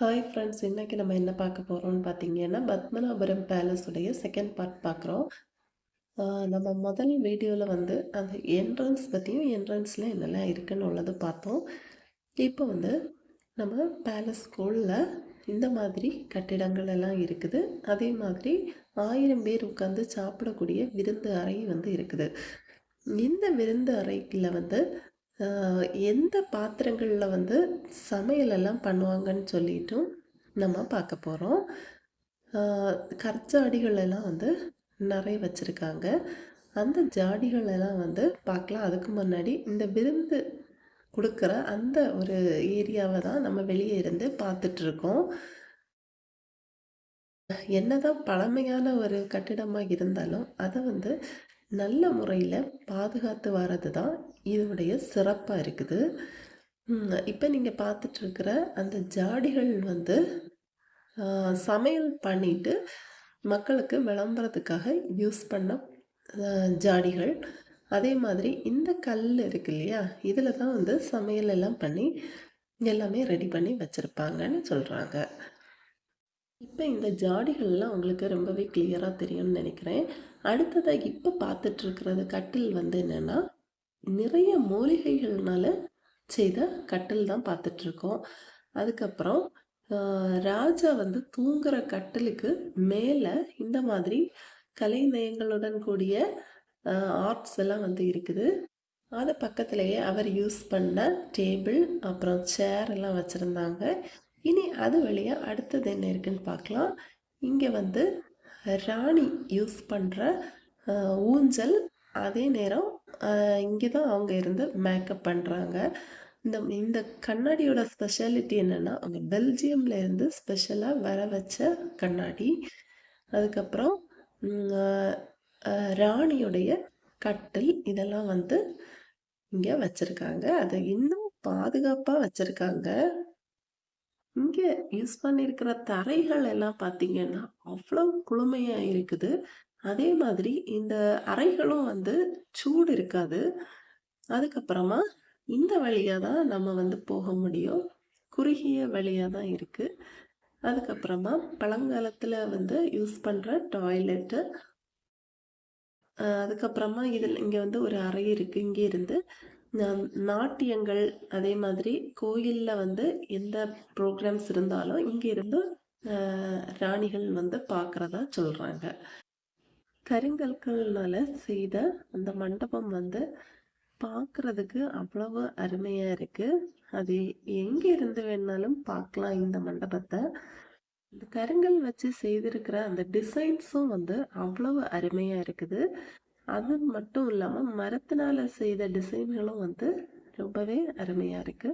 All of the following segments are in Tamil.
ஹாய் ஃப்ரெண்ட்ஸ் இன்றைக்கி நம்ம என்ன பார்க்க போகிறோம்னு பார்த்தீங்கன்னா பத்மநாபுரம் பேலஸுடைய செகண்ட் பார்ட் பார்க்குறோம். நம்ம முதல் வீடியோவில் வந்து அந்த என்ட்ரன்ஸ் பற்றியும் என்ட்ரன்ஸில் என்னெல்லாம் இருக்குன்னு உள்ளது பார்த்தோம். இப்போ வந்து நம்ம பேலஸ் ஸ்கூலில் இந்த மாதிரி கட்டிடங்கள் எல்லாம் இருக்குது. அதே மாதிரி ஆயிரம் பேர் உட்காந்து சாப்பிடக்கூடிய விருந்து அறை வந்து இருக்குது. இந்த விருந்து அறையில் வந்து எந்த பாத்திரங்களில் வந்து சமையலெல்லாம் பண்ணுவாங்கன்னு சொல்லிட்டும் நம்ம பார்க்க போகிறோம் கற்சாடிகள் எல்லாம் வந்து நிறைய வச்சுருக்காங்க. அந்த ஜாடிகள் எல்லாம் வந்து பார்க்கலாம். அதுக்கு முன்னாடி இந்த விருந்து கொடுக்குற அந்த ஒரு ஏரியாவை தான் நம்ம வெளியே இருந்து பார்த்துட்ருக்கோம் என்னதான் பழமையான ஒரு கட்டிடமாக இருந்தாலும் அதை வந்து நல்ல முறையில் பாதுகாத்து வர்றது தான் இதனுடைய சிறப்பாக இருக்குது. இப்போ நீங்கள் பார்த்துட்ருக்கிற அந்த ஜாடிகள் வந்து சமையல் பண்ணிட்டு மக்களுக்கு விளம்பரத்துக்காக யூஸ் பண்ண ஜாடிகள். அதே மாதிரி இந்த கல் இருக்கு இல்லையா? இதில் தான் வந்து சமையல் எல்லாம் பண்ணி எல்லாமே ரெடி பண்ணி வச்சுருப்பாங்கன்னு சொல்கிறாங்க இப்போ இந்த ஜாடிகள்லாம் உங்களுக்கு ரொம்பவே கிளியராக தெரியும்னு நினைக்கிறேன். அடுத்ததாக இப்போ பார்த்துட்ருக்கிறது கட்டில் வந்து என்னென்னா நிறைய மூலிகைகள்னால செய்த கட்டில் தான் பார்த்துட்ருக்கோம். அதுக்கப்புறம் ராஜா வந்து தூங்குற கட்டிலுக்கு மேலே இந்த மாதிரி கலை நயங்களுடன் கூடிய ஆர்ட்ஸ் எல்லாம் வந்து இருக்குது. அது பக்கத்துலேயே அவர் யூஸ் பண்ண டேபிள் அப்புறம் சேர் எல்லாம் வச்சுருந்தாங்க. இனி அது வழியாக அடுத்தது என்ன இருக்குன்னு பார்க்கலாம். இங்கே வந்து ராணி யூஸ் பண்ணுற ஊஞ்சல் அதே நேரம் இங்கே தான் அவங்க இருந்து மேக்கப் பண்ணுறாங்க இந்த இந்த கண்ணாடியோட ஸ்பெஷாலிட்டி என்னென்னா அவங்க பெல்ஜியம்ல இருந்து ஸ்பெஷலாக வர வச்ச கண்ணாடி. அதுக்கப்புறம் ராணியுடைய கட்டில் இதெல்லாம் வந்து இங்கே வச்சுருக்காங்க. அதை இன்னும் பாதுகாப்பாக வச்சுருக்காங்க. இங்கே யூஸ் பண்ணியிருக்கிற தரைகள் எல்லாம் பார்த்தீங்கன்னா அவ்வளோ குளுமையாக இருக்குது. அதே மாதிரி இந்த அறைகளும் வந்து சூடு இருக்காது. அதுக்கப்புறமா இந்த வழியாக தான் நம்ம வந்து போக முடியும். குறுகிய வழியா தான் இருக்கு. அதுக்கப்புறமா பழங்காலத்தில் வந்து யூஸ் பண்ணுற டாய்லெட்டு. அதுக்கப்புறமா இதில் இங்கே வந்து ஒரு அறை இருக்கு. இங்கே இருந்து நாட்டியங்கள் அதே மாதிரி கோயிலில் வந்து எந்த ப்ரோக்ராம்ஸ் இருந்தாலும் இங்கே இருந்து ஆஹ், ராணிகள் வந்து பார்க்குறதா சொல்கிறாங்க கருங்கற்கள்னால செய்த அந்த மண்டபம் வந்து பார்க்குறதுக்கு அவ்வளவு அருமையாக இருக்கு. அது எங்கே இருந்து வேணாலும் பார்க்கலாம் இந்த மண்டபத்தை. இந்த கருங்கல் வச்சு செய்திருக்கிற அந்த டிசைன்ஸும் வந்து அவ்வளவு அருமையாக இருக்குது. அது மட்டும் இல்லாமல் மரத்தினால செய்த டிசைன்களும் வந்து ரொம்பவே அருமையாக இருக்கு.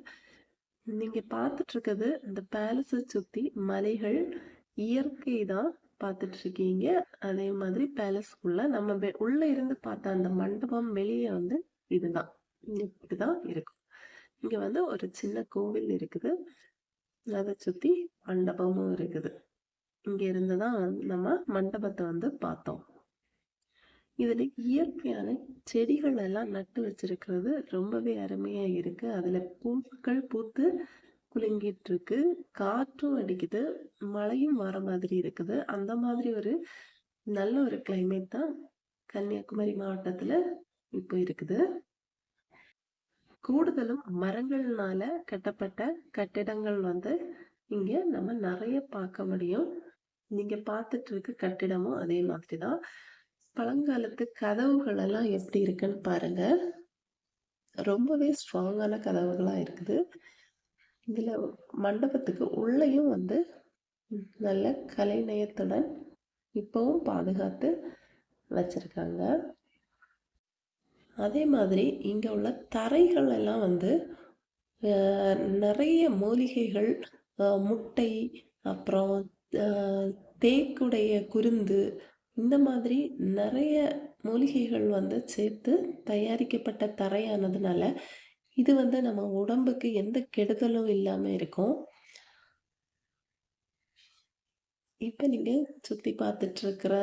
நீங்கள் பார்த்துட்டு இருக்கிறது இந்த பேலஸை சுற்றி மலைகள் இயற்கை தான். பார்த்துட்டு இருக்கீங்க அதே மாதிரி பேலஸ்க்குள்ள நம்ம வெ- உள்ள இருந்து பார்த்த அந்த மண்டபம் வெளியே வந்து இதுதான். இப்படிதான் இருக்கும். இங்க வந்து ஒரு சின்ன கோவில் இருக்குது. அதை சுத்தி மண்டபமும் இருக்குது. இங்க இருந்து தான் நம்ம மண்டபத்தை வந்து பார்த்தோம் இதுல இயற்கையான செடிகள் எல்லாம் நட்டு வச்சிருக்கிறது ரொம்பவே அருமையா இருக்கு. அதுல பூக்கள் பூத்து குலுங்கிட்டு இருக்கு காற்றும் அடிக்குது. மழையும் வர மாதிரி இருக்குது. அந்த மாதிரி ஒரு நல்ல ஒரு கிளைமேட் தான் கன்னியாகுமரி மாவட்டத்துல இப்போ இருக்குது. கூடுதலும் மரங்கள்னால கட்டப்பட்ட கட்டிடங்கள் வந்து இங்க நம்ம நிறைய பார்க்க முடியும். நீங்க பார்த்துட்டு இருக்க கட்டிடமும் அதே மாதிரி தான். பழங்காலத்து கதவுகள் எல்லாம் எப்படி இருக்குன்னு பாருங்க. ரொம்பவே ஸ்ட்ராங்கான கதவுகளா இருக்குது. இதில் மண்டபத்துக்கு உள்ளேயும் வந்து நல்ல கலைநயத்துடன் இப்போவும் பாதுகாத்து வச்சுருக்காங்க. அதே மாதிரி இங்கே உள்ள தரைகள் எல்லாம் வந்து நிறைய மூலிகைகள் முட்டை அப்புறம் தேக்குடைய குருந்து இந்த மாதிரி நிறைய மூலிகைகள் வந்து சேர்த்து தயாரிக்கப்பட்ட தரையானதுனால இது வந்து நம்ம உடம்புக்கு எந்த கெடுதலும் இல்லாம இருக்கும் இப்ப நீங்க சுத்தி பார்த்துட்டு இருக்கிற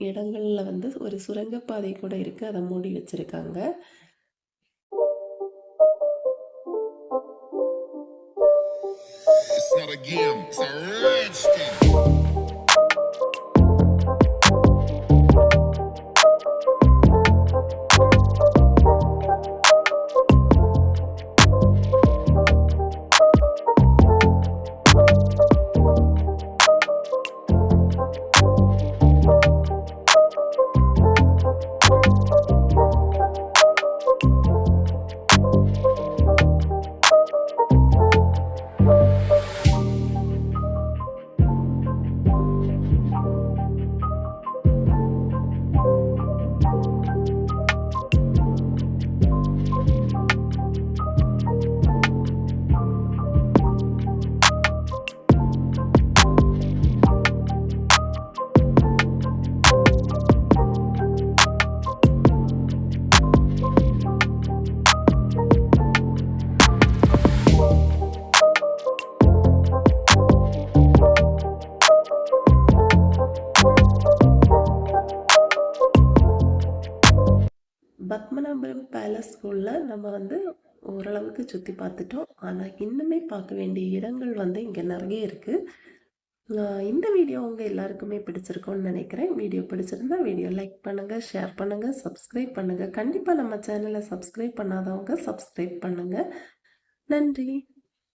இடங்கள்ல வந்து ஒரு சுரங்கப்பாதை கூட இருக்கு அதை மூடி வச்சிருக்காங்க It's not a game. It's a rich game. Padmanabhapuram palace ஸ்கூலில் நம்ம வந்து ஓரளவுக்கு சுற்றி பார்த்துட்டோம். ஆனால் இன்னுமே பார்க்க வேண்டிய இடங்கள் வந்து இங்கே நிறைய இருக்குது இந்த வீடியோ உங்கள் எல்லாருக்குமே பிடிச்சிருக்கோன்னு நினைக்கிறேன். வீடியோ பிடிச்சிருந்தா வீடியோ லைக் பண்ணுங்கள் ஷேர் பண்ணுங்கள் சப்ஸ்கிரைப் பண்ணுங்கள் கண்டிப்பாக நம்ம சேனலை சப்ஸ்கிரைப் பண்ணாதவங்க சப்ஸ்கிரைப் பண்ணுங்கள் நன்றி.